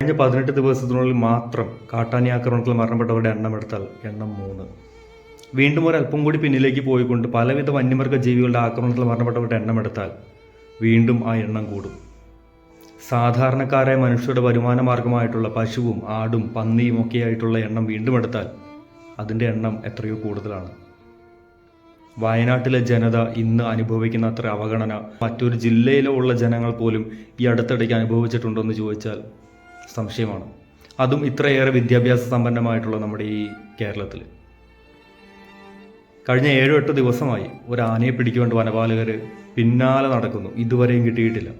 കഴിഞ്ഞ പതിനെട്ട് ദിവസത്തിനുള്ളിൽ മാത്രം കാട്ടാനി ആക്രമണത്തിൽ മരണപ്പെട്ടവരുടെ എണ്ണം എടുത്താൽ എണ്ണം മൂന്ന്. വീണ്ടും ഒരല്പം കൂടി പിന്നിലേക്ക് പോയിക്കൊണ്ട് പലവിധ വന്യമൃഗ ജീവികളുടെ ആക്രമണത്തിൽ മരണപ്പെട്ടവരുടെ എണ്ണം എടുത്താൽ വീണ്ടും ആ എണ്ണം കൂടും. സാധാരണക്കാരായ മനുഷ്യരുടെ വരുമാന മാർഗമായിട്ടുള്ള പശുവും ആടും പന്നിയും ഒക്കെ ആയിട്ടുള്ള എണ്ണം വീണ്ടും എടുത്താൽ അതിന്റെ എണ്ണം എത്രയോ കൂടുതലാണ്. വയനാട്ടിലെ ജനത ഇന്ന് അനുഭവിക്കുന്ന അത്ര അവഗണന മറ്റൊരു ജില്ലയിലോ ഉള്ള ജനങ്ങൾ പോലും ഈ അടുത്തിടയ്ക്ക് അനുഭവിച്ചിട്ടുണ്ടോ എന്ന് ചോദിച്ചാൽ സംശയമാണ്. അതും ഇത്രയേറെ വിദ്യാഭ്യാസ സമ്പന്നമായിട്ടുള്ള നമ്മുടെ ഈ കേരളത്തിൽ കഴിഞ്ഞ ഏഴോ എട്ട് ദിവസമായി ഒരു ആനയെ പിടിക്കൊണ്ട് വനപാലകർ പിന്നാലെ നടക്കുന്നു. ഇതുവരെയും കിട്ടിയിട്ടില്ല.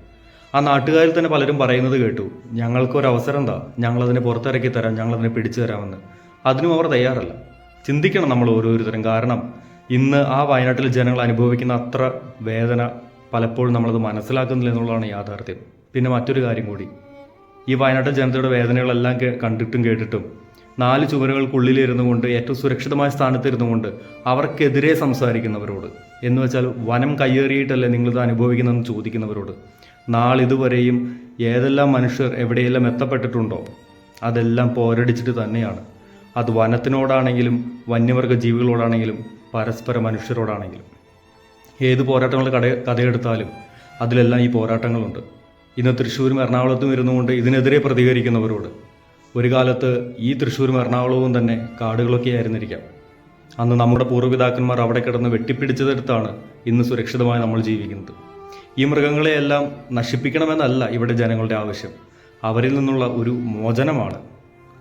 ആ നാട്ടുകാരിൽ തന്നെ പലരും പറയുന്നത് കേട്ടു ഞങ്ങൾക്കൊരു അവസരം എന്താ ഞങ്ങളതിനെ പുറത്തിറക്കി തരാം. ഞങ്ങളതിനെ പിടിച്ചു തരാമെന്ന്. അതിനും അവർ തയ്യാറല്ല. ചിന്തിക്കണം നമ്മൾ ഓരോരുത്തരും. കാരണം ഇന്ന് ആ വയനാട്ടിൽ ജനങ്ങൾ അനുഭവിക്കുന്ന അത്ര വേദന പലപ്പോഴും നമ്മളത് മനസ്സിലാക്കുന്നില്ല എന്നുള്ളതാണ് യാഥാർത്ഥ്യം. പിന്നെ മറ്റൊരു കാര്യം കൂടി. ഈ വയനാട്ടിൽ ജനതയുടെ വേദനകളെല്ലാം കണ്ടിട്ടും കേട്ടിട്ടും. നാല് ചുവരുകൾക്കുള്ളിലിരുന്നു കൊണ്ട് ഏറ്റവും സുരക്ഷിതമായ സ്ഥാനത്തിരുന്നു കൊണ്ട് അവർക്കെതിരെ സംസാരിക്കുന്നവരോട്. എന്ന് വെച്ചാൽ വനം കയ്യേറിയിട്ടല്ലേ നിങ്ങളിത് അനുഭവിക്കുന്നതെന്ന് ചോദിക്കുന്നവരോട്. നാളിതുവരെയും ഏതെല്ലാം മനുഷ്യർ എവിടെയെല്ലാം എത്തപ്പെട്ടിട്ടുണ്ടോ അതെല്ലാം പോരടിച്ചിട്ട് തന്നെയാണ്. അത് വനത്തിനോടാണെങ്കിലും വന്യമൃഗ ജീവികളോടാണെങ്കിലും പരസ്പര മനുഷ്യരോടാണെങ്കിലും. ഏത് പോരാട്ടങ്ങൾ കട കഥയെടുത്താലും അതിലെല്ലാം ഈ പോരാട്ടങ്ങളുണ്ട്. ഇന്ന് തൃശ്ശൂരും എറണാകുളത്തും ഇരുന്നുകൊണ്ട് ഇതിനെതിരെ പ്രതികരിക്കുന്നവരോട് ഒരു കാലത്ത് ഈ തൃശ്ശൂരും എറണാകുളവും തന്നെ കാടുകളൊക്കെ ആയിരുന്നിരിക്കാം. അന്ന് നമ്മുടെ പൂർവപിതാക്കന്മാർ അവിടെ കിടന്ന് വെട്ടിപ്പിടിച്ചതെടുത്താണ് ഇന്ന് സുരക്ഷിതമായി നമ്മൾ ജീവിക്കുന്നത്. ഈ മൃഗങ്ങളെയെല്ലാം നശിപ്പിക്കണമെന്നല്ല ഇവിടെ ജനങ്ങളുടെ ആവശ്യം. അവരിൽ നിന്നുള്ള ഒരു മോചനമാണ്.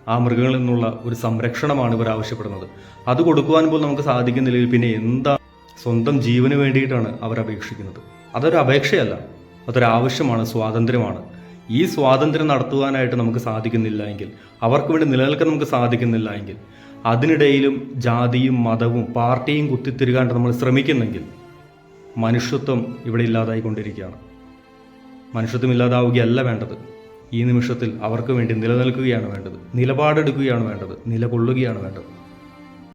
ആ മൃഗങ്ങളിൽ നിന്നുള്ള ഒരു സംരക്ഷണമാണ് ഇവർ ആവശ്യപ്പെടുന്നത്. അത് കൊടുക്കുവാൻ പോലും നമുക്ക് സാധിക്കുന്നില്ലെങ്കിൽ പിന്നെ എന്താ സ്വന്തം ജീവന് വേണ്ടിയിട്ടാണ് അവർ അപേക്ഷിക്കുന്നത്? അതൊരു അപേക്ഷയല്ല. അതൊരു ആവശ്യമാണ് സ്വാതന്ത്ര്യമാണ്. ഈ സ്വാതന്ത്ര്യം നടത്തുവാനായിട്ട് നമുക്ക് സാധിക്കുന്നില്ല എങ്കിൽ അവർക്ക് വേണ്ടി നിലനിൽക്കാൻ നമുക്ക് സാധിക്കുന്നില്ല എങ്കിൽ അതിനിടയിലും ജാതിയും മതവും പാർട്ടിയും കുത്തിത്തിരുകാണ്ട് നമ്മൾ ശ്രമിക്കുന്നെങ്കിൽ മനുഷ്യത്വം ഇവിടെ ഇല്ലാതായിക്കൊണ്ടിരിക്കുകയാണ്. മനുഷ്യത്വം ഇല്ലാതാവുകയല്ല വേണ്ടത്. ഈ നിമിഷത്തിൽ അവർക്ക് വേണ്ടി നിലനിൽക്കുകയാണ് വേണ്ടത്. നിലപാടെടുക്കുകയാണ് വേണ്ടത്. നിലകൊള്ളുകയാണ് വേണ്ടത്.